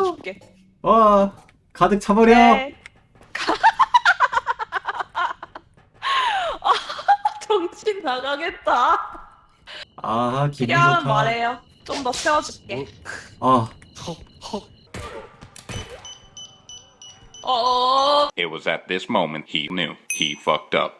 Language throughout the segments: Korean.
먹어줄게. 와 가득 차버려. 네. 아, 정신 나가겠다. 아 기분 필요하면 좋다. 말해요. 좀 더 채워줄게. 아 헉, 헉. 어, It was at this moment he knew he fucked up.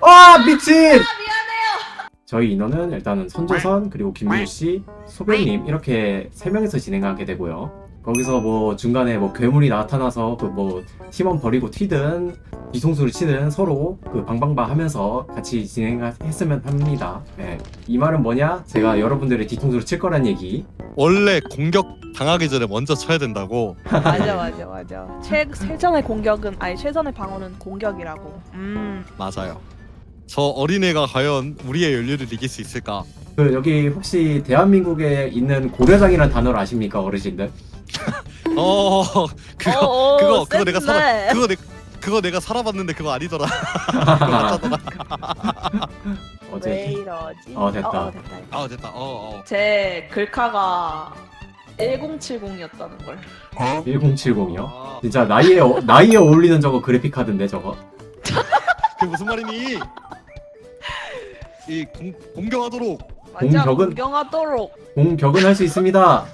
아 미친. 아, 미안해요. 저희 인원은 일단은 손조선 그리고 김민우 씨, 소변님 이렇게 세 명이서 진행하게 되고요. 거기서 뭐 중간에 뭐 괴물이 나타나서 그 뭐 팀원 버리고 튀든 뒤통수를 치든 서로 그 방방바 하면서 같이 진행했으면 합니다. 예. 이 말은 뭐냐? 제가 여러분들의 뒤통수를 칠 거란 얘기. 원래 공격 당하기 전에 먼저 쳐야 된다고. 맞아, 맞아, 맞아. 최 최전의 공격은 아니 최전의 방어는 공격이라고. 음. 맞아요. 저 어린애가 과연 우리의 연륜을 이길 수 있을까? 그 여기 혹시 대한민국에 있는 고려장이라는 단어를 아십니까 어르신들? 어 그거 어, 어, 그거 그거 내가 살아 센스네. 그거 내 그거 내가 살아봤는데 그거 아니더라. 그거 맞잖아. 왜 어제 이러지? 어, 됐다. 어, 어, 됐다. 아 됐다. 어 어. 제 글카가 1070이었다는 걸. 1070이요. 아, 진짜 나이에 어- 나이에 어울리는 저거 그래픽 카드인데 저거. 그게 무슨 말이니? 이 공, 공격하도록 맞아. 공격은- 공경하도록. 공격은 할 수 있습니다.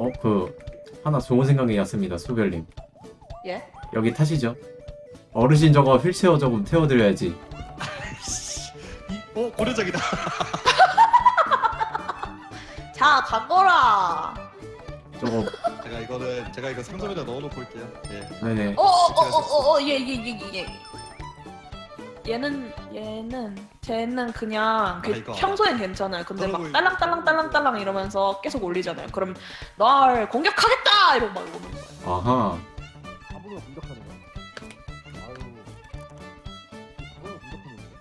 어, 그 하나 좋은 생각이 났습니다, 수별님. 예? 여기 타시죠. 어르신 저거 휠체어 조금 태워드려야지. 이, 어 고려적이다. 자, 가거라. 저거 제가 이거는 제가 이거 상점에다 넣어놓고 올게요. 예. 네네. 어, 어, 어, 어, 어, 어, 얘, 얘, 얘, 얘. 얘는 얘는 쟤는 그냥 그 아. 평소엔 괜찮아요. 근데 막 떨어보이고. 딸랑 딸랑 딸랑 딸랑 이러면서 계속 올리잖아요. 그럼 날 공격하겠다 이러고 막 오는 거예요. 아하. 아무나 공격하는 거야. 아유. 아무나 공격하는 거야.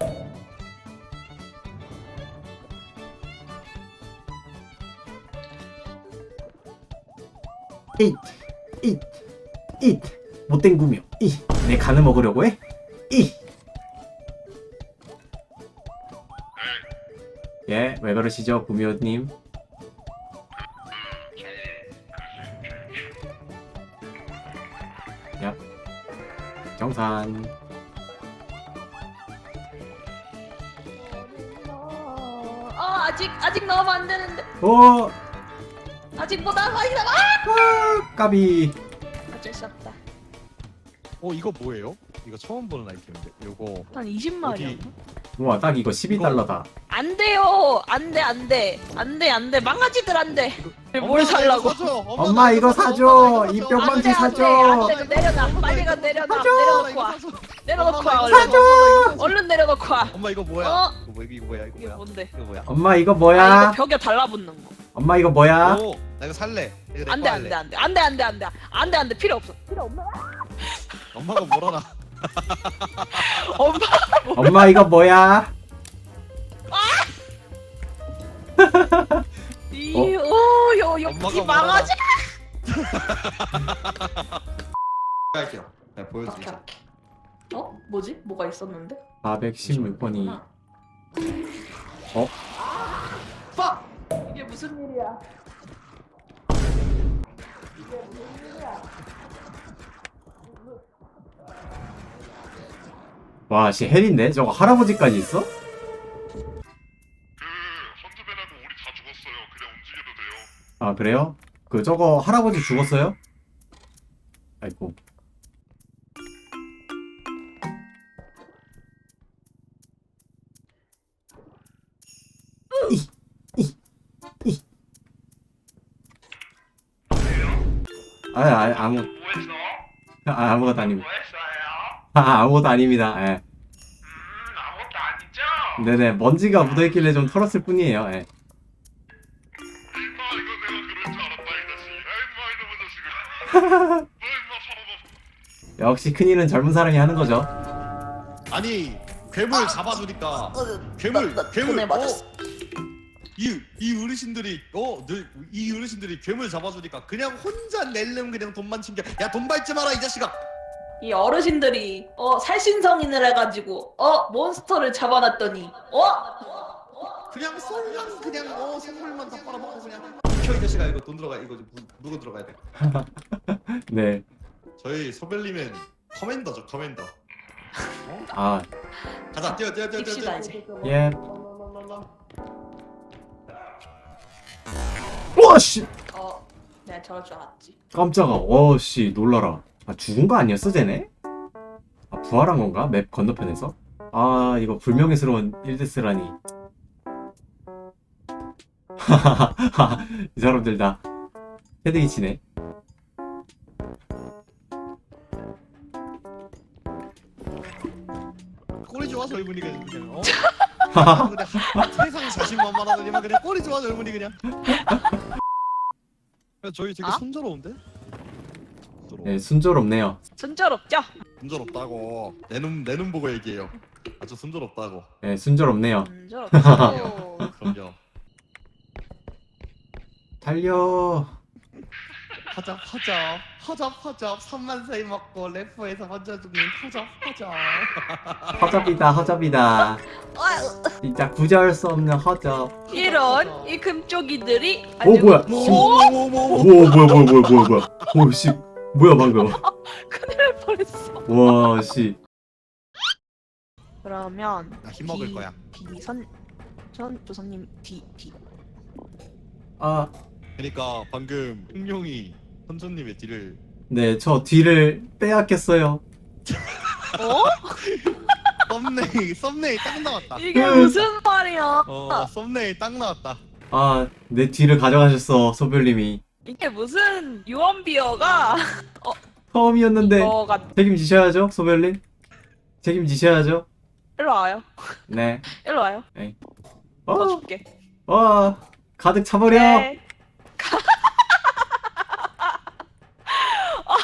아유. 잇, 잇, 잇. 못된 구며. 이. 내 간을 먹으려고 해? 이. 예, 왜 그러시죠, 구미호님? 야, 정산. 아 아직 아직 넣으면 안 되는데 오, 아직보다 많이 남아. 아, 까비. 어쩔 수 없다. 어 이거 뭐예요? 이거 처음 보는 아이템인데. 요거 한 20마리. 어디- 우와, 딱 이거 12달러다. 안 돼요. 안 돼, 안 돼. 안 돼, 안 돼. 망가지들 안 돼. 뭘 살라고? 엄마, 이거 사줘. 이 뿅- 안 돼, 번지 안 돼, 사줘. 안 돼. 내려놔. 빨리 가 내려놔. 내려놓고 와. 내려놓고 와. 얼른. 사줘. 얼른 내려놓고 와. 엄마 이거 뭐야? 어? 이거 뭐 이거 뭐야? 이거 이게 뭐야? 뭔데? 이거 뭐야? 엄마, 이거 아, 뭐야? 이거 벽에 달라붙는 거. 엄마, 이거 뭐야? 오, 나 이거 살래. 이거 내안거 돼, 할래. 안 돼, 안 돼. 안 돼, 안 돼, 안 돼. 안 돼, 안 돼. 필요 없어. 필요 없나? 엄마가 뭐라나? 엄마. 엄마, 이거 뭐야? 이, 어? 오, 요, 요, 엄마가 이 망아지. 할게요. 네, 보여드리자. 어? 뭐지? 뭐가 있었는데? 416번이 어? 와, 씨 헬인데? 저거 할아버지까지 있어? 그 헌트맨하고 우리 다 죽었어요. 그냥 움직여도 돼요. 아, 그래요? 그 저거 할아버지 죽었어요? 아이고. 이, 이, 이. 아, 아, 아무, 뭐했어? 아, 아무것도 아닙니다. 뭐했어요? 아, 아무것도 아닙니다. 예. 음, 아무것도 아니죠? 네네, 먼지가 묻어있길래 좀 털었을 뿐이에요. 예. 아, 이거 내가 그럴 줄 알았다, 이 자식. 야, 임마, 이놈의 자식아. 너 임마 살아봐. 역시 큰일은 젊은 사람이 하는 거죠. 아니 괴물 잡아주니까 어, 괴물 나- 나 괴물 돈에 맞았어. 어? 이이 어르신들이 어이 어르신들이 괴물 잡아주니까 그냥 혼자 낼름 그냥 돈만 챙겨 야 돈 밟지 마라 이 자식아 이 어르신들이 어 살신성인을 해가지고 어 몬스터를 잡아놨더니 어 그냥 쏠냥 그냥 어 생물만 다 빨아먹고 그냥 켜이 자식아 이거 돈 들어가 이거 좀 무- 물고 들어가야 돼 네. 저희 소벨님은 커맨더죠 커맨더 아, 가자 뛰어 뛰어 뛰어 뛰어 이제. 예. 와, 씨! 어, 내가 저럴 줄 알았지. 깜짝아. 어, 씨, 놀라라. 아, 죽은 거 아니었어, 쟤네? 아, 부활한 건가? 맵 건너편에서? 아, 이거 불명예스러운 일데스라니. 이 사람들 다 헤드기 치네. 꼬리 좋아서 얼굴이 그냥 그냥 어? 그냥 세상 자신만만하더니만 그냥 꼬리 좋아서 얼굴이 그냥 야, 저희 되게 아? 순조로운데? 네, 순조롭네요. 순조롭죠? 순조롭다고 내 눈 내 눈 보고 얘기해요 아주 순조롭다고 네, 순조롭네요. 순조롭죠. 그럼요 달려. 허접 허접 허접 허접 3만 세이 먹고 래퍼에서 먼저 죽는 허접 허접 허접이다, 허접이다. 진짜 구제할 수 없는 허접. 이런 이 금쪽이들이 오, 아주 뭐야? 오오오오 오, 뭐야, 뭐야, 뭐야, 뭐야, 뭐야. 오, 씨. 뭐야, 방금. 큰일 날 뻔했어. 와, 씨. 그러면 나 힘 먹을 비- 거야 비선 전 조선님 D. 아, 그러니까 방금 흥룡이 선조님의 뒤를 네, 저 뒤를 빼앗겼어요. 어? 썸네일 썸네일 딱 나왔다 이게 음. 무슨 말이야? 어 썸네일 딱 나왔다 아, 내 뒤를 가져가셨어, 소별님이. 이게 무슨 유언비어가 처음이었는데 이거가 책임지셔야죠, 소별님. 책임지셔야죠. 일로 와요. 네. 일로 와요. 더 어, 줄게. 와, 가득 차버려. 네. 아,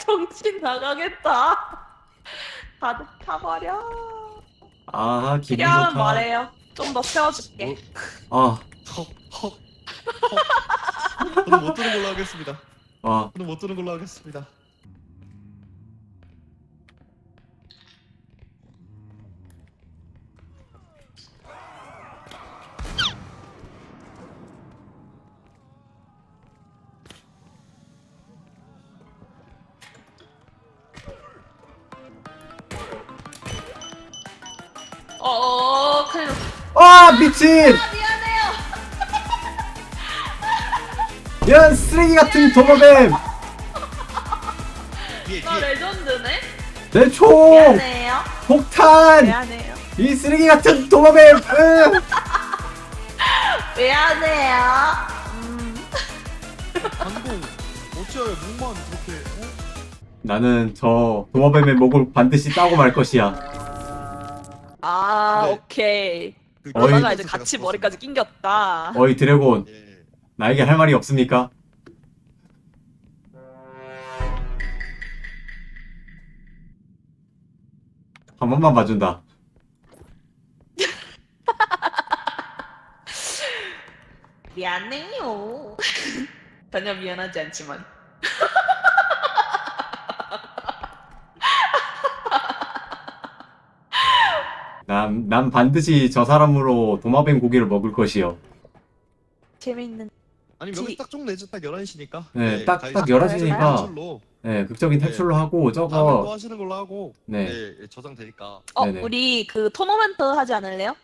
정신 나가겠다. 가득 타버려. 아, 기분 필요하면 좋다. 말해요. 좀 더 채워줄게. 뭐? 아, 헉헉 저는 못 들은 걸로 하겠습니다 아, 저는 못 들은 걸로 하겠습니다 어, 어, 어, 큰일. 아, 미친! 이런 쓰레기 같은 도마뱀! 뒤에 레전드네. 내 총! 미안해요. 폭탄! 미안해요. 이 쓰레기 같은 도마뱀! 으! 미안해요. 음. 어찌하여 목만 그렇게 어? 나는 저 도마뱀의 목을 반드시 따고 말 것이야. 아, 네. 오케이. 그 어이. 그러다가 이제 같이. 머리까지 낑겼다. 어이 드래곤, 예. 나에게 할 말이 없습니까? 한 번만 봐준다. 미안해요. 전혀 미안하지 않지만. 난, 난 반드시 저 사람으로 도마뱀 고기를 먹을 것이요. 재밌는. 아니 지- 여기 딱 종 내죠 딱 11시니까 네, 딱- 딱 11시 니까. 로 네, 극적인 네. 탈출로 하고 다음에 또 저거, 하시는 걸로 하고 네. 네, 저장되니까 어, 네네. 우리 그 토너먼트 하지 않을래요?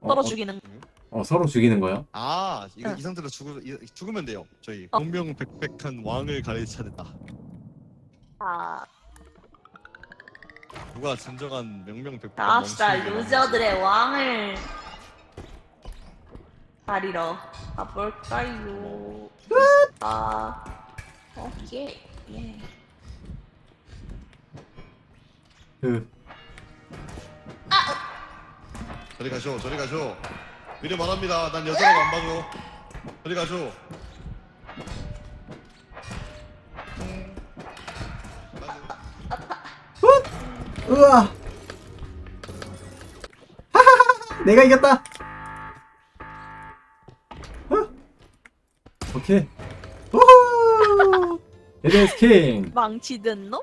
어, 떨어 어, 죽이는. 어, 서로 죽이는 거요? 아 이거 응. 이 상태로 죽으, 이- 죽으면 돼요 저희 어. 공명 백백한 왕을 가르쳐야겠다 아, 누가 진정한 명명 백백한 아싸 왕실을 루저들의 왕을 가리러 가볼까요? 아, 오케이. 예. 그, 저리 가쇼 저리 가쇼 미리 말합니다 난 여자라고 안 봐줘 저리 가쇼 으아! 하하하! 내가 이겼다! 오케이. 우후! 에데스 킹! 망치든 놈?